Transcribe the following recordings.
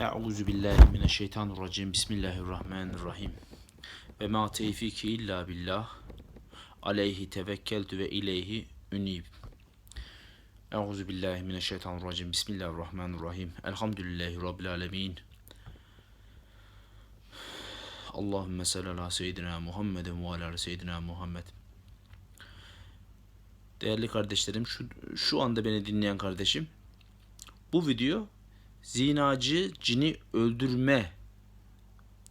Euzu billahi mineşşeytanirracim. Bismillahirrahmanirrahim. Ve ma tevfiki illa billah. Aleyhi tevekkeltü ve ileyhi ünib. Euzu billahi mineşşeytanirracim. Bismillahirrahmanirrahim. Elhamdülillahi rabbil alamin. Allahümme salli ala seyyidina Muhammedin ve ala seyyidina Muhammed. Değerli kardeşlerim, şu, şu anda beni dinleyen kardeşim, bu video zinacı cini öldürme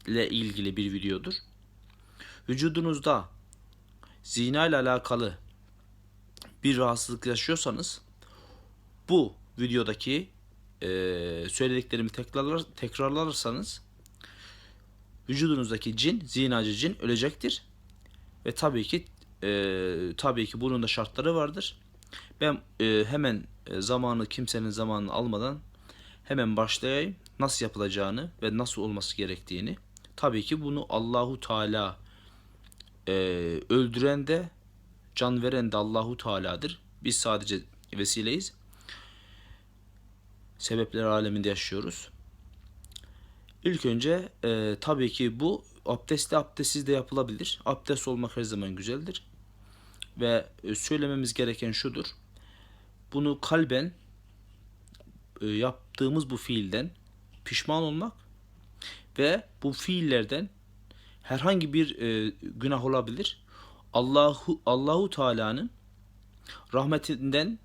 ile ilgili bir videodur. Vücudunuzda zina ile alakalı bir rahatsızlık yaşıyorsanız bu videodaki e, söylediklerimi tekrarlar, tekrarlarsanız vücudunuzdaki cin, zinacı cin ölecektir. Ve tabii ki e, tabii ki bunun da şartları vardır. Ben e, hemen e, zamanı kimsenin zamanını almadan hemen başlayayım. Nasıl yapılacağını ve nasıl olması gerektiğini. Tabii ki bunu Allahu Teala e, öldüren de can veren de Allahu Teala'dır. Biz sadece vesileyiz. Sebepler aleminde yaşıyoruz. İlk önce e, tabii ki bu abdestli abdestsiz de yapılabilir. Abdest olmak her zaman güzeldir. Ve e, söylememiz gereken şudur. Bunu kalben yaptığımız bu fiilden pişman olmak ve bu fiillerden herhangi bir e, günah olabilir. Allahu Allahu Teala'nın rahmetinden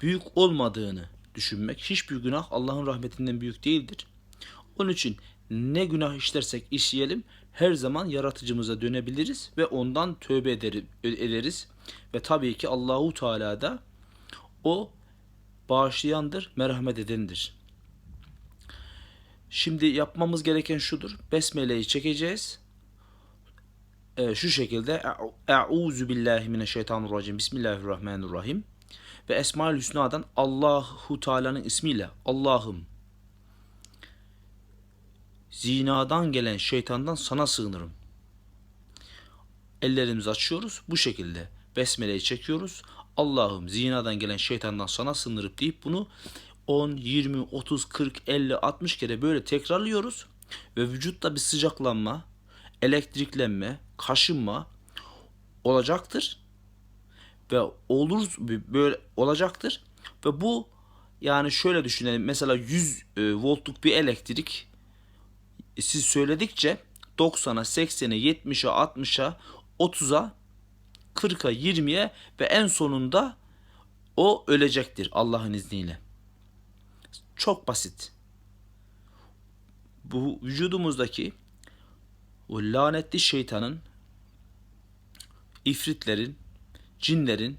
büyük olmadığını düşünmek. Hiçbir günah Allah'ın rahmetinden büyük değildir. Onun için ne günah işlersek işleyelim her zaman yaratıcımıza dönebiliriz ve ondan tövbe eder- ederiz. Ve tabii ki Allahu Teala da o bağışlayandır, merhamet edendir. Şimdi yapmamız gereken şudur. Besmele'yi çekeceğiz. Ee, şu şekilde Euzu billahi mineşşeytanirracim. Bismillahirrahmanirrahim. Ve Esmaül Hüsna'dan Allahu Teala'nın ismiyle Allah'ım zinadan gelen şeytandan sana sığınırım. Ellerimizi açıyoruz bu şekilde. Besmele'yi çekiyoruz. Allah'ım zinadan gelen şeytandan sana sığınırım deyip bunu 10, 20, 30, 40, 50, 60 kere böyle tekrarlıyoruz. Ve vücutta bir sıcaklanma, elektriklenme, kaşınma olacaktır. Ve olur böyle olacaktır. Ve bu yani şöyle düşünelim. Mesela 100 e, voltluk bir elektrik e, siz söyledikçe 90'a, 80'e, 70'e, 60'a, 30'a, 40'a, 20'ye ve en sonunda o ölecektir Allah'ın izniyle. Çok basit. Bu vücudumuzdaki o lanetli şeytanın, ifritlerin, cinlerin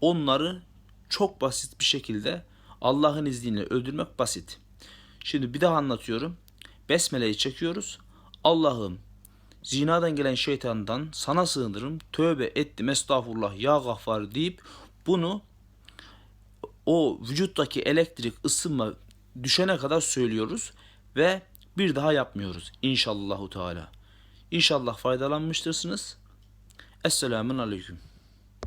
onları çok basit bir şekilde Allah'ın izniyle öldürmek basit. Şimdi bir daha anlatıyorum. Besmele'yi çekiyoruz. Allah'ım zinadan gelen şeytandan sana sığınırım. Tövbe ettim estağfurullah ya gaffar deyip bunu o vücuttaki elektrik ısınma düşene kadar söylüyoruz ve bir daha yapmıyoruz inşallahü teala. İnşallah faydalanmıştırsınız. Esselamun aleyküm.